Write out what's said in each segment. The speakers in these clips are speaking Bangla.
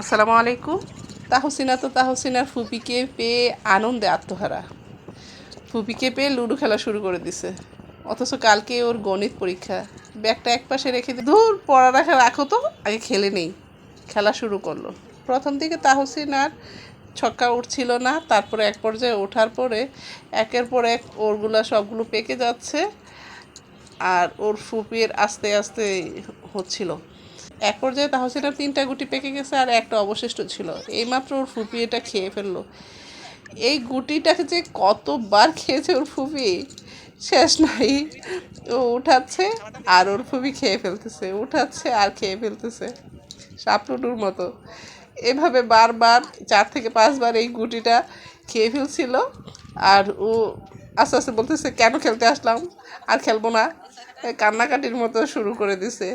আসসালামু আলাইকুম। তাহসিনা তো তাহসিনার ফুপিকে পেয়ে আনন্দে আত্মহারা। ফুপিকে পেয়ে লুডো খেলা শুরু করে দিছে। অথচ কালকে ওর গণিত পরীক্ষা। ব্যাগটা এক পাশে রেখে দূর পড়া রাখা রাখো তো। আগে খেলে নেই। খেলা শুরু করল। প্রথম দিকে তাহসিনার ছক্কা উঠছিল না। তারপরে এক পর্যায়ে ওঠার পরে একের পর এক ওরগুলা সবগুলো পেকে যাচ্ছে। আর ওর ফুপির আস্তে আস্তে হচ্ছিল। এক পর্যায়ে তাহসিনার তিনটা গুটি পেকে গেছে আর একটা অবশিষ্ট ছিল। এইমাত্র ওর ফুপি এটা খেয়ে ফেলল। এই গুটিটাকে যে কতবার খেয়েছে ওর ফুপি? শেষ নাই। ও উঠাচ্ছে আর ওর ফুপি খেয়ে ফেলতেছে, উঠাচ্ছে আর খেয়ে ফেলতেছে। সাপলুটুর মতো। এভাবে বারবার, চার থেকে পাঁচবার এই গুটিটা খেয়ে ফেলছিল আর ও আস্তে আস্তে বলতেছে, কেন খেলতে আসলাম? আর খেলব না। কান্নাকাটির মতো শুরু করে দিছে।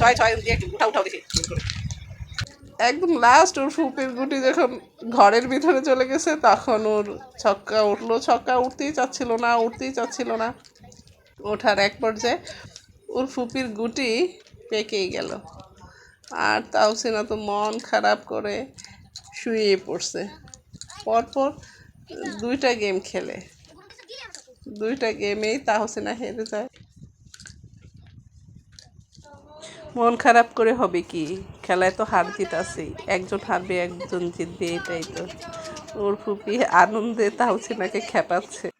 ছয় ছয় দিয়ে উঠা উঠাও দেখি একদম লাস্ট ওর ফুপির গুটি যখন ঘরের ভিতরে চলে গেছে, তখন ওর ছক্কা উঠল। ছক্কা উঠতেই চাচ্ছিল না, উঠতেই চাচ্ছিল না। ওঠার এক পর্যায়ে ওর ফুপির গুটি পেকেই গেল। আর তাও সিনা তো মন খারাপ করে শুয়ে পড়ছে। পরপর দুইটা গেম খেলে। দুইটা গেমেই তাহসিনা হেরে যায়। মন খারাপ করে হবে কি? খেলায় তো হার জিত আছেই। একজন হারবে, একজন জিতবে, এটাই তো। ওর ফুপি আনন্দে তাহসিনাকে খেপাচ্ছে।